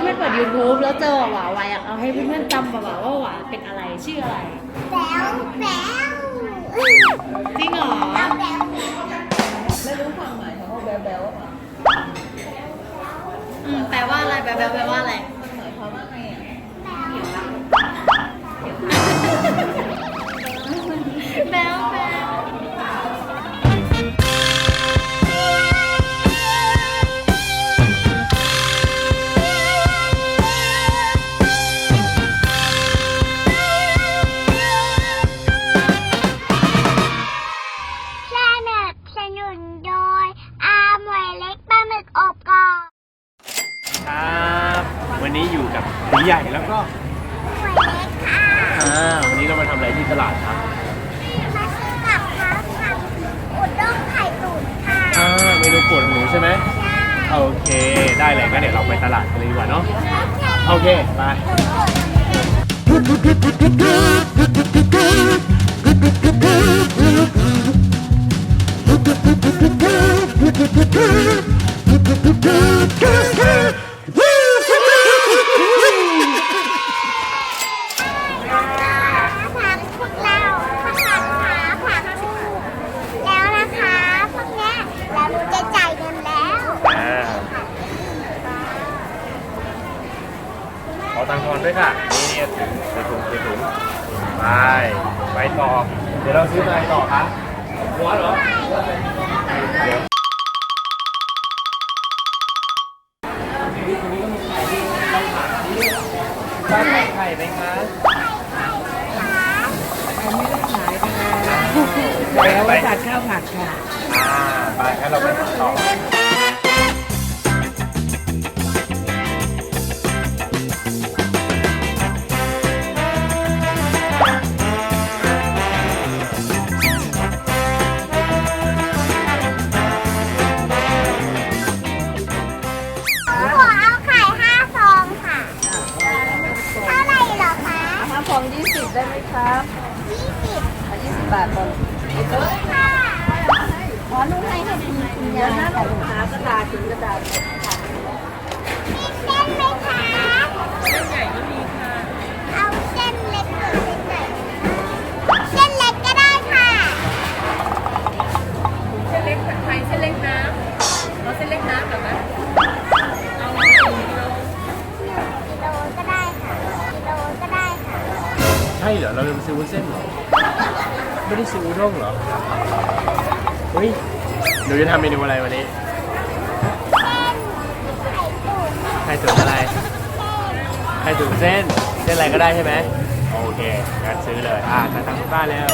เพื่อนๆเปิด YouTube แล้วเจอหวาหวาอยากเอาให้เพื่อนๆจำหวาหวาว่าหวาเป็นอะไรชื่ออะไรแป๋วแป๋วจริงเหรอแป๋วแป๋วไม่รู้ความหมายของว่าแบลแบลว่าอืมแปลว่าอะไรแปลแปลแปลว่า ทำอะไรที่ตลาดครับมาซื้อกับข้าวผัดอุด้งไข่ตุ๋นค่ะอ่าเมนูโปรดของหนูใช่ไหมใช่โอเค ได้เลยก็เดี๋ยวเราไปตลาดกันเลยดีกว่าเนาะโอเคไปผั ตังค์ทอนด้วยค่ะ นี่ถึงไปถุงไปถุงไปไปต่อ เดี๋ยวเราซื้ออะไรต่อคะร้อนเหรอเดี๋ยวบ้านขายไข่ไหมคะแล้วว่าผัดข้าวผัดค่ะ อ่าไปงั้นเราไปต่อาทก่อนค่ขอนุ่งให้ให้คุณคุณยายนะเราหากระดาษถึงกระดาษมีเส้นไหมคะใหญ่ก็มีค่ะเอาเส้นเล็กหรือเส้นใหญ่เส้นเล็กก็ได้ค่ะเส้นเล็กผัดไทยเส้นเล็กน้ำเอาเส้นเล็กน้ำแบบนั้นเอาหนึ่งกิโลก็ได้ค่ะกิโลก็ได้ค่ะใช่เหรอเราจะไปซื้อวุ้นเส้นเหรอ ไม่ได้ซื้ออุด้งเหรอ เฮ้ยหนูจะทำเมนูอะไรวันนี้ไข่ตุ๋นอะไรไข่ตุ๋นเส้น เส้นอะไรก็ได้ใช่ไหม โอเค งั้นซื้อเลย อ่าจะทำที่บ้านแล้ว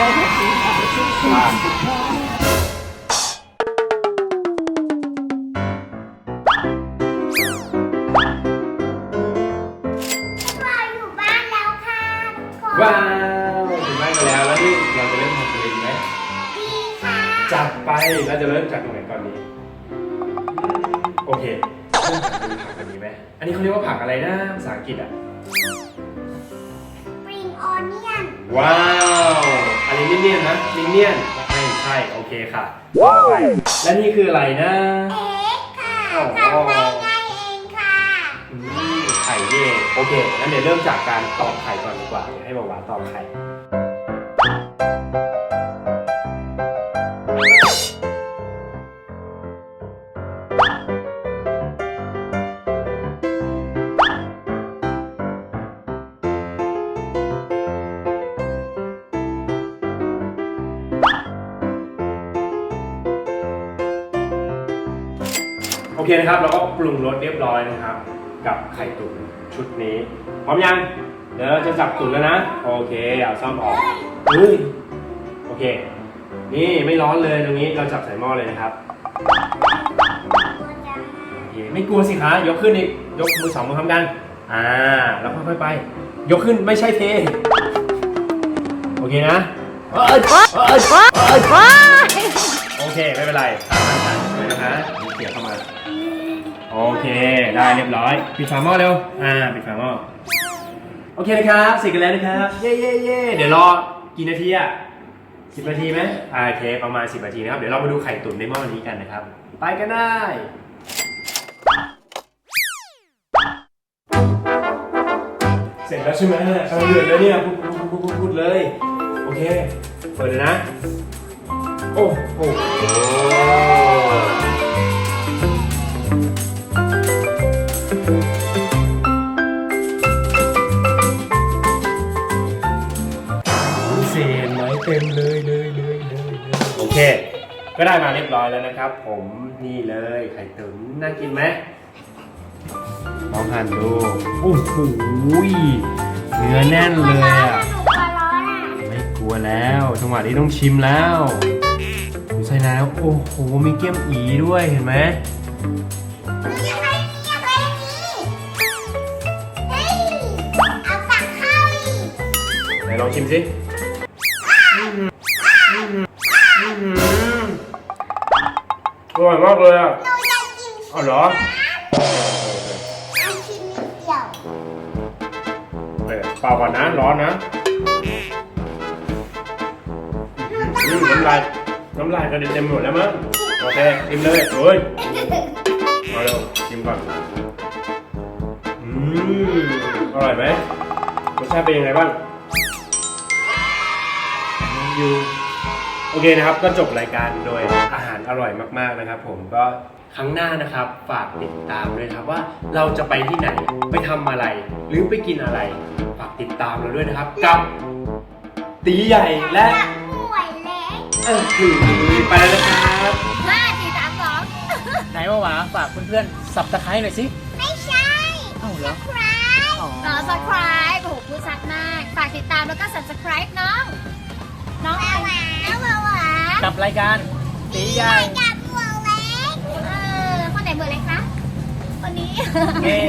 เราอยู่บ้านแล้วค่ะทุกคนว้าวถึงบ้านกันแล้วแล้วนี่เราจะเริ่มทำอะไรดีไหมดีค่ะจัดไปเราจะเริ่มจากตรงไหนก่อนดีโอเคเริ่มจากดูผักกันดีไหมอันนี้เขาเรียกว่าผักอะไรนะภาษาอังกฤษอะ ปริงออนเนียน ว้าว อันนี้เนียนๆนะลิเนียนไม่ใช่โอเคค่ะต่อไปและนี่คืออะไรนะ เอ็กค่ะโอ้โหทำง่ายๆเองค่ะอืมไข่นี่เองโอเคงั้นเดี๋ยวเริ่มจากการตอกไข่ก่อนดีกว่าเดี๋ยวให้บอกว่าตอกไข่ เคนะครับเราก็ปรุงรสเรียบร้อยนะครับ กับไข่ตุ๋นชุดนี้พร้อมยังเดี๋ยวเราจะจับตุ๋นแล้วนะ โอเคเอาซ่อมออกเฮ้ยโอเค นี่ไม่ร้อนเลยตรงนี้เราจับใส่หม้อเลยนะครับโอเคไม่กลัวสิคะยกขึ้นอีกยกมือสองมือพร้อมกันอ่าแล้วค่อยๆไป ยกขึ้นไม่ใช่เทโอเคนะโอเคไม่เป็นไรตามนั้นเลยนะ คะมีเกี่ยวเข้ามา โอเค ได้เรียบร้อย ปิดฝาหม้อเร็ว อ่า ปิดฝาหม้อ โอเคนะครับ เสร็จกันแล้วนะครับ เย่เย่เย่เดี๋ยวรอ กี่นาทีอะสิบนาทีไหมอ่าโอเค ประมาณสิบนาทีนะครับ เดี๋ยวเรามาดูไข่ตุ๋นในหม้อนี้กันนะครับ ไปกันได้เสร็จแล้วใช่ไหมกำลังเดือดเลยเนี่ยพูดพูดพูดพูดพูดเลย โอเค เปิดเลยนะ โอ้โห ได้มาเรียบร้อยแล้วนะครับ ผมนี่เลยไข่ตุ๋นน่ากินไหมลองหั่นดูโอ้โหเนื้อแน่นเลยอะหนูขอร้อนอะไม่กลัวแล้วจังหวะนี้ต้องชิมแล้วดูใส่น้ำโอ้โหมีเกี๊ยมอีด้วยเห็นไหมยังไงยังไงนี่เฮ้ยเอาตักเข้าอีกไหนลองชิมสิ ร่อยมากเลยอะหนูอยากกินอ๋อเหรออันชิ้นนิดเดียวเออเปล่าก่อนนะร้อนนะอืมน้ำลายน้ำลายกระเด็นเต็มหมดแล้วมั้งโอเคชิมเลยเฮ้ยมาเร็วชิมก่อนอืมอร่อยไหมรสชาติเป็นยังไงบ้างยู โอเคนะครับ ก็จบรายการโดยอาหารอร่อยมากๆนะครับ ผมก็ครั้งหน้านะครับ ฝากติดตามด้วยนะครับว่าเราจะไปที่ไหนไปทำอะไร หรือไปกินอะไร ฝากติดตามเราด้วยนะครับ กับตีใหญ่และป่วยเล็กเออถือไปแล้วนะครับ ห้าสี่สามสองไหนว่าหวาฝากเพื่อนๆสับตะไคร้หน่อยสิไม่ใช่เอ้าเหรอ ครับอ๋อรอ subscribe โอ้โหพูดชัดมาก ฝากติดตามแล้วก็ subscribe น้องน้อง รายการตีใหญ่กับหัวเล็กเออคนไหนเบอร์เล็กคะคนนี้ เย้